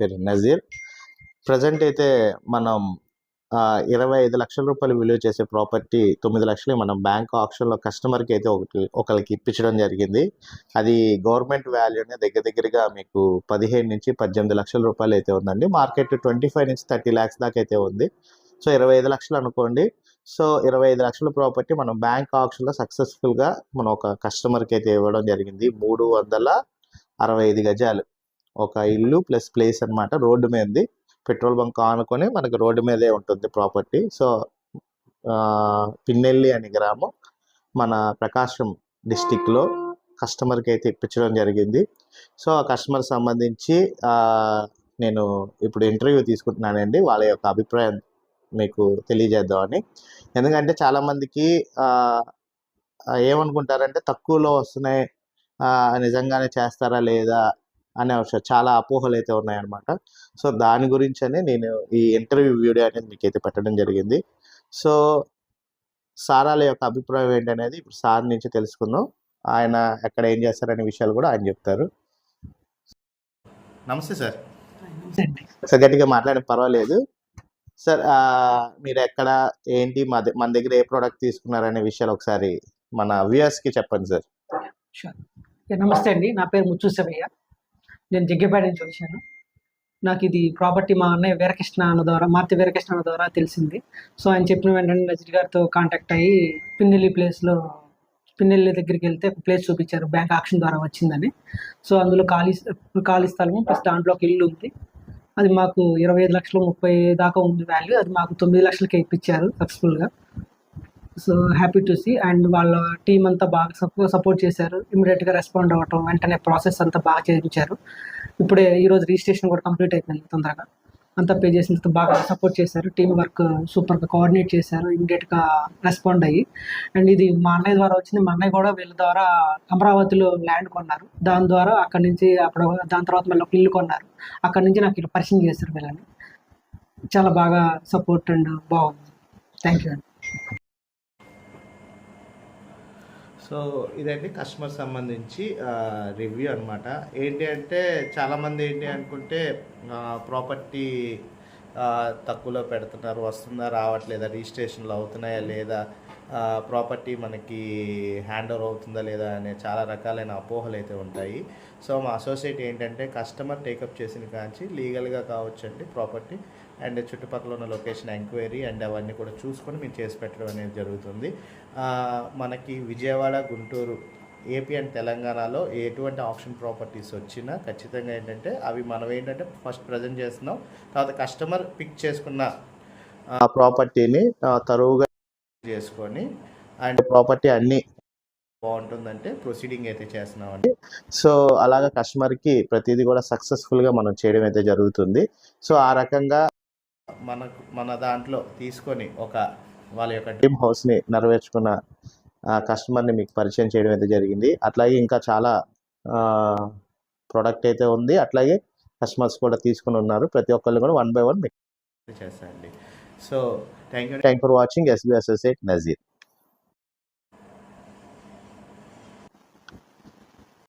పేరు నజీర్. ప్రజెంట్ అయితే మనం ఇరవై ఐదు లక్షల రూపాయలు విలువ చేసే ప్రాపర్టీ తొమ్మిది లక్షలు మనం బ్యాంక్ ఆప్షన్లో కస్టమర్కి అయితే ఒకటి ఒకరికి ఇప్పించడం జరిగింది. అది గవర్నమెంట్ వాల్యూనే దగ్గర దగ్గరగా మీకు పదిహేను నుంచి పద్దెనిమిది లక్షల రూపాయలు అయితే ఉందండి. మార్కెట్ ట్వంటీ ఫైవ్ నుంచి థర్టీ ల్యాక్స్ దాకా అయితే ఉంది. సో ఇరవై ఐదు లక్షలు అనుకోండి. సో ఇరవై ఐదు లక్షల ప్రాపర్టీ మనం బ్యాంక్ ఆప్షన్లో సక్సెస్ఫుల్గా మనం ఒక కస్టమర్కి అయితే ఇవ్వడం జరిగింది. మూడు వందల అరవై ఐదు గజాలు. ఒక ఇల్లు ప్లస్ ప్లేస్ అనమాట రోడ్డు మీదది. పెట్రోల్ బంక్ ఆనుకొని మనకు రోడ్డు మీదే ఉంటుంది ప్రాపర్టీ. సో పిన్నెల్లి అనే గ్రామం మన ప్రకాశం డిస్టిక్లో కస్టమర్కి అయితే ఇప్పించడం జరిగింది. సో ఆ కస్టమర్ సంబంధించి నేను ఇప్పుడు ఇంటర్వ్యూ తీసుకుంటున్నానండి. వాళ్ళ యొక్క అభిప్రాయం మీకు తెలియజేద్దామని. ఎందుకంటే చాలామందికి ఏమనుకుంటారంటే తక్కువలో వస్తున్నాయి నిజంగానే చేస్తారా లేదా అనే ఒక చాలా అపోహలు అయితే ఉన్నాయన్నమాట. సో దాని గురించనే నేను ఈ ఇంటర్వ్యూ వీడియో అనేది మీకు అయితే పెట్టడం జరిగింది. సో సారాల యొక్క అభిప్రాయం ఏంటనేది ఇప్పుడు సార్ నుంచి తెలుసుకుందాం. ఆయన ఎక్కడ ఏం చేస్తారనే విషయాలు కూడా ఆయన చెప్తారు. నమస్తే సార్. సార్ గట్టిగా మాట్లాడే పర్వాలేదు. సార్ మీరు ఎక్కడ ఏంటి మా మన దగ్గర ఏ ప్రోడక్ట్ తీసుకున్నారనే విషయాలు ఒకసారి మన వ్యూయర్స్కి చెప్పండి సార్. నమస్తే అండి. నా పేరు ముచ్చు శివయ్య నేను జగ్గేపేట నుంచి వచ్చాను నాకు ఇది ప్రాపర్టీ మా అన్నయ్య వీరకృష్ణ అన్న ద్వారా మార్తి వీరకృష్ణ అన్న ద్వారా తెలిసింది. సో ఆయన చెప్పిన వెంటనే రజిత్ గారితో కాంటాక్ట్ అయ్యి పిన్నెల్లి ప్లేస్లో పిన్నెల్లి దగ్గరికి వెళ్తే ఒక ప్లేస్ చూపించారు బ్యాంక్ ఆక్షన్ ద్వారా వచ్చిందని. సో అందులో ఖాళీ ఖాళీ స్థలము ప్లస్ దాంట్లో ఒక ఇల్లు ఉంది. అది మాకు ఇరవై ఐదు లక్షలు ముప్పై దాకా ఉంది వాల్యూ అది మాకు తొమ్మిది లక్షలకి ఇప్పించారు సక్సెస్ఫుల్గా so happy to see and వాళ్ళ టీం అంతా బాగా సపో సపోర్ట్ చేశారు. ఇమీడియట్గా రెస్పాండ్ అవ్వటం వెంటనే ప్రాసెస్ అంతా బాగా చేయించారు. ఇప్పుడే ఈరోజు రిజిస్ట్రేషన్ కూడా కంప్లీట్ అయిపోయింది తొందరగా. అంతా పే చేసిన తర్వాత బాగా సపోర్ట్ చేశారు. టీం వర్క్ సూపర్గా కోఆర్డినేట్ చేశారు. ఇమీడియట్గా రెస్పాండ్ అయ్యి. అండ్ ఇది మా అన్నయ్య ద్వారా వచ్చింది. మా అన్నయ్య కూడా వీళ్ళ ద్వారా అమరావతిలో ల్యాండ్ కొన్నారు. దాని ద్వారా అక్కడి నుంచి అప్పుడు దాని తర్వాత మళ్ళీ ఒక ఇల్లు కొన్నారు. అక్కడి నుంచి నాకు ఇల్లు పరిచయం చేశారు వీళ్ళని. చాలా బాగా సపోర్ట్ అండ్ బాగుంది. థ్యాంక్ యూ అండి. సో ఇదండి కస్టమర్ సంబంధించి రివ్యూ అనమాట ఏంటి అంటే చాలామంది ఏంటి అనుకుంటే ప్రాపర్టీ తక్కువలో పెడుతున్నారు వస్తుందా రావట్లేదా రిజిస్ట్రేషన్లు అవుతున్నాయా లేదా ప్రాపర్టీ మనకి హ్యాండ్ ఓవర్ అవుతుందా లేదా అనే చాలా రకాలైన అపోహలు అయితే ఉంటాయి. సో మా అసోసియేట్ ఏంటంటే కస్టమర్ టేకప్ చేసిన కాంచి లీగల్గా కావచ్చండి ప్రాపర్టీ అండ్ చుట్టుపక్కల ఉన్న లొకేషన్ ఎంక్వైరీ అండ్ అవన్నీ కూడా చూసుకొని మేము చేసి పెట్టడం అనేది జరుగుతుంది. మనకి విజయవాడ గుంటూరు ఏపీ అండ్ తెలంగాణలో ఎటువంటి ఆప్షన్ ప్రాపర్టీస్ వచ్చినా ఖచ్చితంగా ఏంటంటే అవి మనం ఏంటంటే ఫస్ట్ ప్రజెంట్ చేస్తున్నాం. తర్వాత కస్టమర్ పిక్ చేసుకున్న ప్రాపర్టీని తరువుగా చేసుకొని అండ్ ప్రాపర్టీ అన్నీ బాగుంటుందంటే ప్రొసీడింగ్ అయితే చేస్తున్నామండి. సో అలాగా కస్టమర్కి ప్రతిదీ కూడా సక్సెస్ఫుల్గా మనం చేయడం అయితే జరుగుతుంది. సో ఆ రకంగా మనకు మన దాంట్లో తీసుకొని ఒక వాళ్ళ యొక్క డ్రీమ్ హౌస్ని నెరవేర్చుకున్న కస్టమర్ని మీకు పరిచయం చేయడం అయితే జరిగింది. అట్లాగే ఇంకా చాలా ప్రోడక్ట్ అయితే ఉంది. అట్లాగే కస్టమర్స్ కూడా తీసుకుని ఉన్నారు. ప్రతి ఒక్కళ్ళు కూడా వన్ బై వన్ మీకు చేస్తాయండి so thank you thank for watching. SB associate Nazeer.